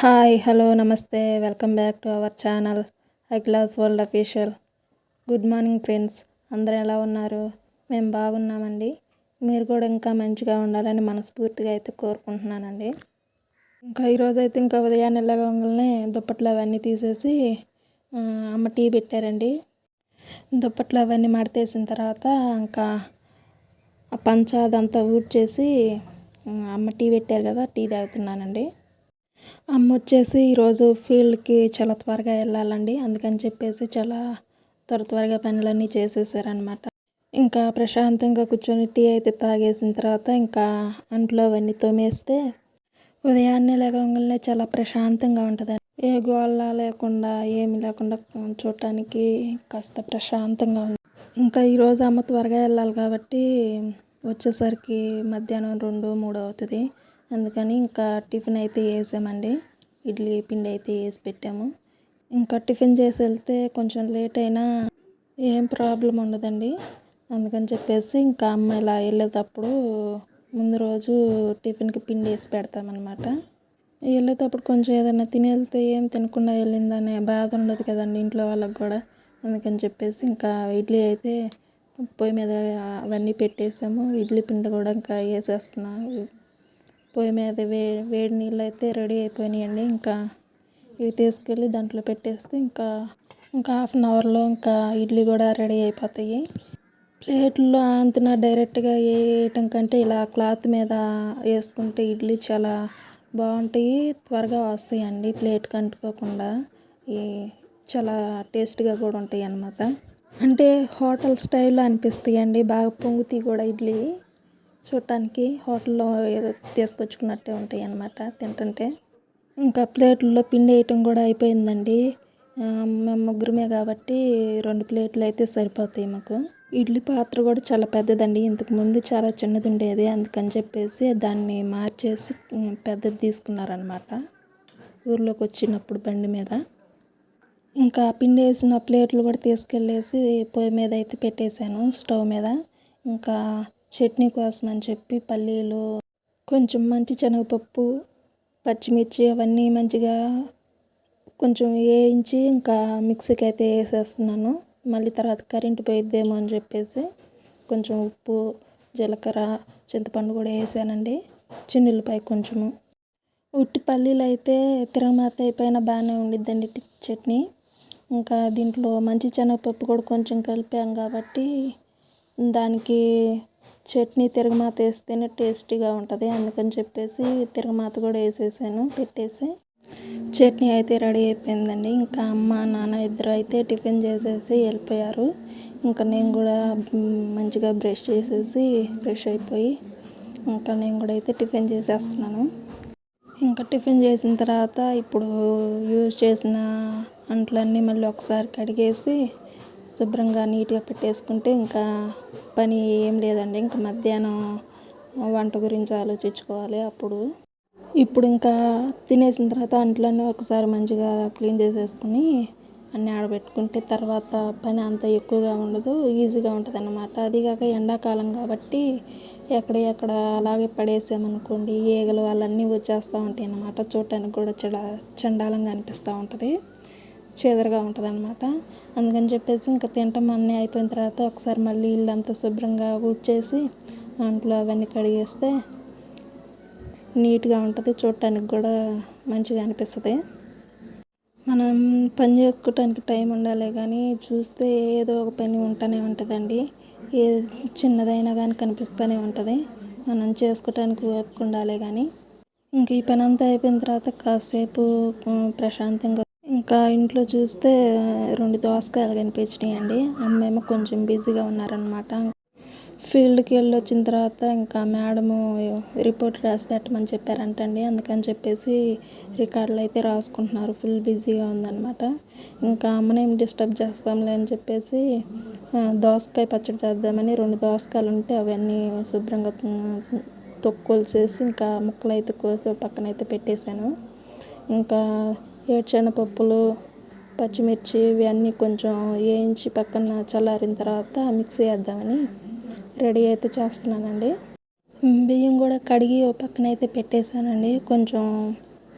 Hi hello నమస్తే. Welcome back to our channel I class world official. Good morning friends. అందరూ ఎలా ఉన్నారు? మేము బాగున్నామండి. మీరు కూడా ఇంకా మంచిగా ఉండాలని మనస్ఫూర్తిగా అయితే కోరుకుంటున్నానండి. ఇంకా ఈరోజు అయితే ఇంకా ఉదయాన్నే వెళ్ళగానే దుప్పట్లు అవన్నీ తీసేసి అమ్మ టీ పెట్టారండి. దుప్పట్లు అవన్నీ మడతేసిన తర్వాత ఇంకా ఆ పంచ అదంతా ఊడ్చేసి అమ్మ టీ పెట్టారు కదా టీ తాగుతున్నానండి. అమ్మ వచ్చేసి ఈరోజు ఫీల్డ్కి చాలా త్వరగా వెళ్ళాలండి. అందుకని చెప్పేసి చాలా త్వర త్వరగా పనులన్నీ చేసేసారనమాట ఇంకా ప్రశాంతంగా కూర్చొని టీ అయితే తాగేసిన తర్వాత ఇంకా అంట్లో అవన్నీ తోమేస్తే ఉదయాన్నే లేవగానే చాలా ప్రశాంతంగా ఉంటుందండి. ఏ గోళ్ళ లేకుండా ఏమి లేకుండా చూడటానికి కాస్త ప్రశాంతంగా ఉంది. ఇంకా ఈరోజు అమ్మ త్వరగా వెళ్ళాలి కాబట్టి వచ్చేసరికి మధ్యాహ్నం రెండు మూడు అవుతుంది అందుకని ఇంకా టిఫిన్ అయితే వేసామండి ఇడ్లీ పిండి అయితే వేసి పెట్టాము. ఇంకా టిఫిన్ చేసి వెళ్తే కొంచెం లేట్ అయినా ఏం ప్రాబ్లం ఉండదండి. అందుకని చెప్పేసి ఇంకా అమ్మ ఇలా వెళ్ళేటప్పుడు ముందు రోజు టిఫిన్కి పిండి వేసి పెడతామన్నమాట. వెళ్ళేటప్పుడు కొంచెం ఏదైనా తిని వెళ్తే ఏం తినకుండా వెళ్ళిందనే బాధ ఉండదు కదండి ఇంట్లో వాళ్ళకి కూడా. అందుకని చెప్పేసి ఇంకా ఇడ్లీ అయితే పొయ్యి మీద అవన్నీ పెట్టేసాము. ఇడ్లీ పిండి కూడా ఇంకా వేసేస్తున్నా. పొయ్యి మీద వే వేడి నీళ్ళు అయితే రెడీ అయిపోయినాయండి. ఇంకా ఇవి తీసుకెళ్ళి దాంట్లో పెట్టేస్తే ఇంకా ఇంకా హాఫ్ అన్ అవర్లో ఇంకా ఇడ్లీ కూడా రెడీ అయిపోతాయి. ప్లేట్లో అంతన డైరెక్ట్గా వేయటం కంటే ఇలా క్లాత్ మీద వేసుకుంటే ఇడ్లీ చాలా బాగుంటాయి. త్వరగా వస్తాయండి ప్లేట్కి అంటుకోకుండా ఈ చాలా టేస్ట్గా కూడా ఉంటాయి అన్నమాట అంటే హోటల్ స్టైల్లో అనిపిస్తాయండి. బాగా పొంగుతాయి కూడా ఇడ్లీ. చూడటానికి హోటల్లో ఏదో తీసుకొచ్చుకున్నట్టే ఉంటాయి అన్నమాట తింటుంటే. ఇంకా ప్లేట్లలో పిండి వేయటం కూడా అయిపోయిందండి. మేము ముగ్గురమే కాబట్టి రెండు ప్లేట్లు అయితే సరిపోతాయి మాకు. ఇడ్లీ పాత్ర కూడా చాలా పెద్దదండి. ఇంతకుముందు చాలా చిన్నది ఉండేది. అందుకని చెప్పేసి దాన్ని మార్చేసి పెద్దది తీసుకున్నారనమాట ఊర్లోకి వచ్చినప్పుడు బండి మీద. ఇంకా పిండి వేసిన ప్లేట్లు కూడా తీసుకెళ్ళేసి పొయ్యి మీద అయితే పెట్టేశాను స్టవ్ మీద. ఇంకా చట్నీ కోసం అని చెప్పి పల్లీలు కొంచెం మంచి శనగపప్పు పచ్చిమిర్చి అవన్నీ మంచిగా కొంచెం వేయించి ఇంకా మిక్సీకి అయితే వేసేస్తున్నాను. మళ్ళీ తర్వాత కరెంటు పోయిద్దేమో అని చెప్పేసి కొంచెం ఉప్పు జీలకర్ర చింతపండు కూడా వేసానండి. చిన్నులపై కొంచెము. ఉట్టి పల్లీలు అయితే తిరగమాత అయిపోయినా బాగానే ఉండిద్దండి చట్నీ. ఇంకా దీంట్లో మంచి శనగపప్పు కూడా కొంచెం కలిపాం కాబట్టి దానికి చట్నీ తిరగమాత వేస్తేనే టేస్టీగా ఉంటుంది. అందుకని చెప్పేసి తిరగమాత కూడా వేసేసాను పెట్టేసి. చట్నీ అయితే రెడీ అయిపోయిందండి. ఇంకా అమ్మ నాన్న ఇద్దరు అయితే టిఫిన్ చేసేసి వెళ్ళిపోయారు. ఇంకా నేను కూడా మంచిగా బ్రష్ చేసేసి ఫ్రెష్ అయిపోయి ఇంకా నేను కూడా అయితే టిఫిన్ చేసేస్తున్నాను. ఇంకా టిఫిన్ చేసిన తర్వాత ఇప్పుడు యూజ్ చేసిన అంట్లన్నీ మళ్ళీ ఒకసారి కడిగేసి శుభ్రంగా నీట్గా పెట్టేసుకుంటే ఇంకా పని ఏం లేదండి. ఇంకా మధ్యాహ్నం వంట గురించి ఆలోచించుకోవాలి అప్పుడు. ఇప్పుడు ఇంకా తినేసిన తర్వాత అంట్లన్నీ ఒకసారి మంచిగా క్లీన్ చేసేసుకుని అన్నీ ఆడబెట్టుకుంటే తర్వాత పని అంత ఎక్కువగా ఉండదు ఈజీగా ఉంటుంది అన్నమాట అదిగాక ఎండాకాలం కాబట్టి ఎక్కడ ఎక్కడ అలాగే పడేసామనుకోండి ఈగలు వాళ్ళన్నీ వచ్చేస్తూ ఉంటాయి అన్నమాట చూడటానికి కూడా చెడ చండాలంగా అనిపిస్తూ ఉంటుంది. చెదరగా ఉంటుంది అనమాట అందుకని చెప్పేసి ఇంకా తింటాం అన్నీ అయిపోయిన తర్వాత ఒకసారి మళ్ళీ ఇల్లంతా శుభ్రంగా ఊడ్చేసి అంట్లో అవన్నీ కడిగేస్తే నీట్గా ఉంటుంది. చూడటానికి కూడా మంచిగా అనిపిస్తుంది. మనం పని చేసుకోవటానికి టైం ఉండాలి కానీ చూస్తే ఏదో ఒక పని ఉంటూనే ఉంటుందండి. ఏ చిన్నదైనా కానీ కనిపిస్తూనే ఉంటుంది. మనం చేసుకోవటానికి ఓపిక ఉండాలి కానీ ఇంక ఈ పని అంతా అయిపోయిన తర్వాత కాసేపు ప్రశాంతంగా ఇంకా ఇంట్లో చూస్తే రెండు దోసకాయలు కనిపించినాయండి. అమ్మేమో కొంచెం బిజీగా ఉన్నారనమాట ఫీల్డ్కి వెళ్ళి వచ్చిన తర్వాత ఇంకా మేడము రిపోర్ట్ రాసి పెట్టమని చెప్పారంటండి. అందుకని చెప్పేసి రికార్డులు అయితే రాసుకుంటున్నారు. ఫుల్ బిజీగా ఉందన్నమాట. ఇంకా అమ్మనేం డిస్టర్బ్ చేస్తాంలే అని చెప్పేసి దోసకాయ పచ్చడి చేద్దామని రెండు దోసకాయలు ఉంటే అవన్నీ శుభ్రంగా తొక్కులు చేసి ఇంకా ముక్కలు అయితే కోసి పక్కన అయితే పెట్టేశాను. ఇంకా ఏడ్చెనపప్పులు పచ్చిమిర్చి ఇవన్నీ కొంచెం వేయించి పక్కన చల్లారిన తర్వాత మిక్సీ వేద్దామని రెడీ అయితే చేస్తున్నానండి. బియ్యం కూడా కడిగి ఓ పక్కన అయితే పెట్టేశానండి. కొంచెం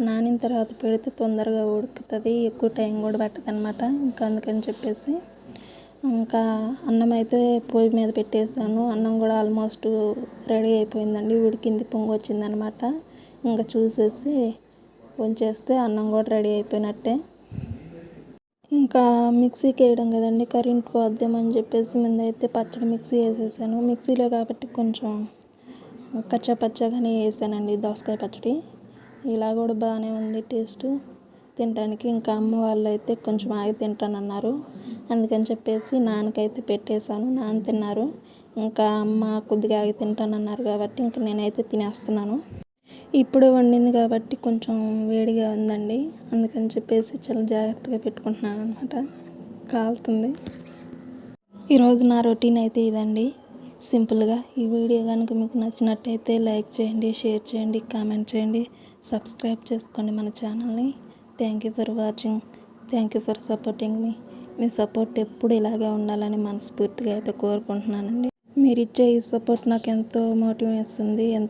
నానిన తర్వాత పెడితే తొందరగా ఉడుకుతుంది ఎక్కువ టైం కూడా పట్టదు అనమాట ఇంకా అందుకని చెప్పేసి ఇంకా అన్నం అయితే పొయ్యి మీద పెట్టేసాను అన్నం కూడా ఆల్మోస్ట్ రెడీ అయిపోయిందండి. ఉడికింది పొంగు వచ్చిందనమాట ఇంకా చూసేసి ఉంచేస్తే అన్నం కూడా రెడీ అయిపోయినట్టే. ఇంకా మిక్సీకి వేయడం కదండి కరెంట్ పోద్దామని చెప్పేసి ముందైతే పచ్చడి మిక్సీ వేసేసాను. మిక్సీలో కాబట్టి కొంచెం కచ్చా పచ్చగానే వేసానండి దోసకాయ పచ్చడి. ఇలా కూడా బాగానే ఉంది టేస్ట్. తినడానికి ఇంకా అమ్మ వాళ్ళు అయితే కొంచెం ఆగి తింటానన్నారు. అందుకని చెప్పేసి నాన్నకైతే పెట్టేశాను నాన్న తిన్నారు. ఇంకా అమ్మ కొద్దిగా ఆగి తింటానన్నారు కాబట్టి ఇంకా నేనైతే తినేస్తున్నాను. ఇప్పుడే వండింది కాబట్టి కొంచెం వేడిగా ఉందండి. అందుకని చెప్పేసి చాలా జాగ్రత్తగా పెట్టుకుంటున్నాను అనమాట కాలుతుంది. ఈరోజు నా రొటీన్ అయితే ఇదండి. సింపుల్గా ఈ వీడియో కనుక మీకు నచ్చినట్టయితే లైక్ చేయండి షేర్ చేయండి కామెంట్ చేయండి సబ్స్క్రైబ్ చేసుకోండి మన ఛానల్ని. Thank you for watching. Thank you for supporting మీ. మీ సపోర్ట్ ఎప్పుడు ఇలాగే ఉండాలని మనస్ఫూర్తిగా అయితే కోరుకుంటున్నానండి. మీరు ఇచ్చే ఈ సపోర్ట్ నాకు ఎంతో మోటివేస్తుంది ఇస్తుంది. ఎంత